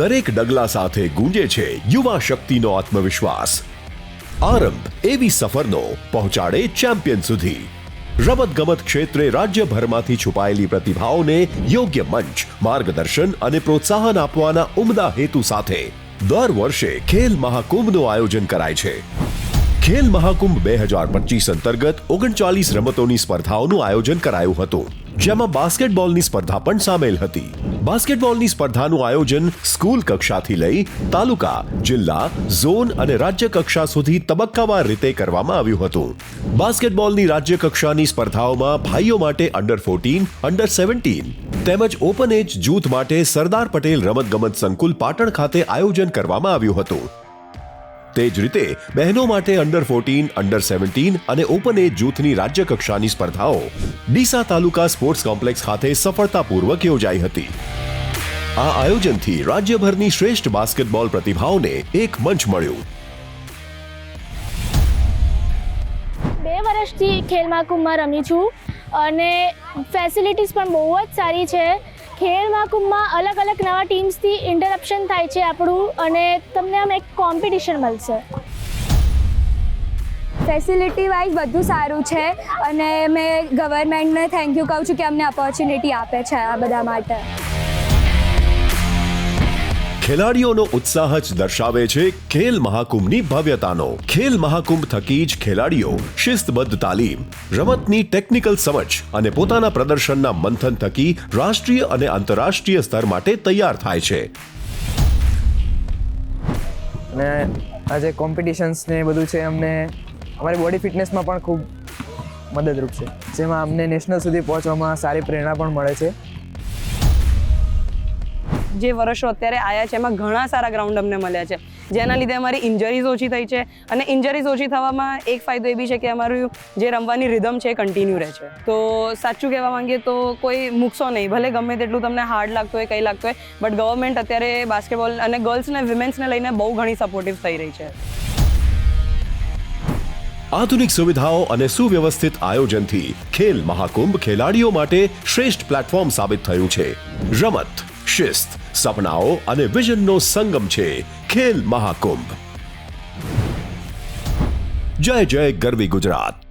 દરેક ડગલા સાથે ગુંજે છે યુવા શક્તિનો આત્મવિશ્વાસ. આરંભ એવી સફરનો પહોંચાડે ચેમ્પિયન સુધી. રમતગમત ક્ષેત્રે રાજ્યભરમાંથી છુપાયેલી પ્રતિભાઓને યોગ્ય મંચ, માર્ગદર્શન અને પ્રોત્સાહન આપવાના ઉમદા હેતુ સાથે દર વર્ષે ખેલ મહાકુંભનું આયોજન કરાય છે. ખેલ મહાકુંભ બે હજાર પચીસ અંતર્ગત ઓગણચાલીસ રમતોની સ્પર્ધાઓનું આયોજન કરાયું હતું, જેમાં બાસ્કેટબોલની સ્પર્ધા પણ સામેલ હતી. બાસ્કેટબોલની સ્પર્ધાનું આયોજન સ્કૂલ કક્ષાથી લઈ તાલુકા, જિલ્લા, ઝોન અને રાજ્ય કક્ષા સુધી તબક્કાવાર રીતે કરવામાં આવ્યું હતું. બાસ્કેટબોલની રાજ્ય કક્ષાની સ્પર્ધાઓમાં ભાઈઓ માટે અંડર ફોર્ટીન અંડર સેવન્ટીન તેમજ ઓપન એજ જૂથ માટે સરદાર પટેલ રમતગમત સંકુલ પાટણ ખાતે આયોજન કરવામાં આવ્યું હતું. તે જ રીતે બહેનો માટે અંડર ફોર્ટીન અંડર સેવન્ટીન અને ઓપન એજ જૂથની રાજ્ય કક્ષાની સ્પર્ધાઓ ડીસા તાલુકા સ્પોર્ટ્સ કોમ્પ્લેક્સ ખાતે સફળતાપૂર્વક યોજાઈ હતી. આ આયોજનથી રાજ્યભરની શ્રેષ્ઠ બાસ્કેટબોલ પ્રતિભાઓને એક મંચ મળ્યું. બે વર્ષથી ખેલ મહાકુંભમાં રમી છું અને ફેસિલિટીઝ પણ બહુ જ સારી છે. ખેલ મહાકુંભમાં અલગ અલગ નવા ટીમ્સથી ઇન્ટરપ્શન થાય છે આપણું અને તમને આમ એક કોમ્પિટિશન મળશે. ફેસિલિટી વાઇઝ બધું સારું છે અને મેં ગવર્મેન્ટને થેન્ક યુ કહું છું કે અમને ઓપોર્ચ્યુનિટી આપે છે આ બધા માટે. ખેલાડીઓનો ઉત્સાહ જ દર્શાવે છે ખેલ મહાકુંભની ભવ્યતાનો. ખેલ મહાકુંભ થકી જ ખેલાડીઓ શિસ્તબદ્ધ તાલીમ, રમતની ટેકનિકલ સમજ અને પોતાના પ્રદર્શનના મંથન થકી રાષ્ટ્રીય અને આંતરરાષ્ટ્રીય સ્તર માટે તૈયાર થાય છે. અને આ જે કોમ્પિટિશન્સ ને બધું છે, અમને અમારી બોડી ફિટનેસમાં પણ ખૂબ મદદરૂપ છે. જેમાં અમને નેશનલ સુધી પહોંચવામાં સારી પ્રેરણા પણ મળે છે. જે વર્ષો અત્યારે આવ્યા છે, એમાં ઘણા સારા ગ્રાઉન્ડ અમને મળ્યા છે. જેના લીધે અમારી ઇન્જરીઝ ઓછી થઈ છે અને ઇન્જરીઝ ઓછી થવામાં એક ફાયદો એ બી છે કે અમારું જે રમવાની રિધમ છે એ કન્ટિન્યુ રહે છે. તો સાચું કહેવા માંગીએ તો કોઈ મૂકશો નહીં. ભલે ગમે તેટલું તમને હાર્ડ લાગતું હોય, કંઈ લાગતું હોય બટ ગવર્મેન્ટ અત્યારે બાસ્કેટબોલ અને ગર્લ્સ ને વિમેન્સને લઈને બહુ ઘણી સપોર્ટિવ થઈ રહી છે. આધુનિક સુવિધાઓ અને સુવ્યવસ્થિત આયોજનથી ખેલ મહાકુંભ ખેલાડીઓ માટે શ્રેષ્ઠ પ્લેટફોર્મ સાબિત થયું છે. રમત, શિસ્ત સપનાઓ અને વિઝનનો સંગમ છે ખેલ મહાકુંભ. જય જય ગરવી ગુજરાત.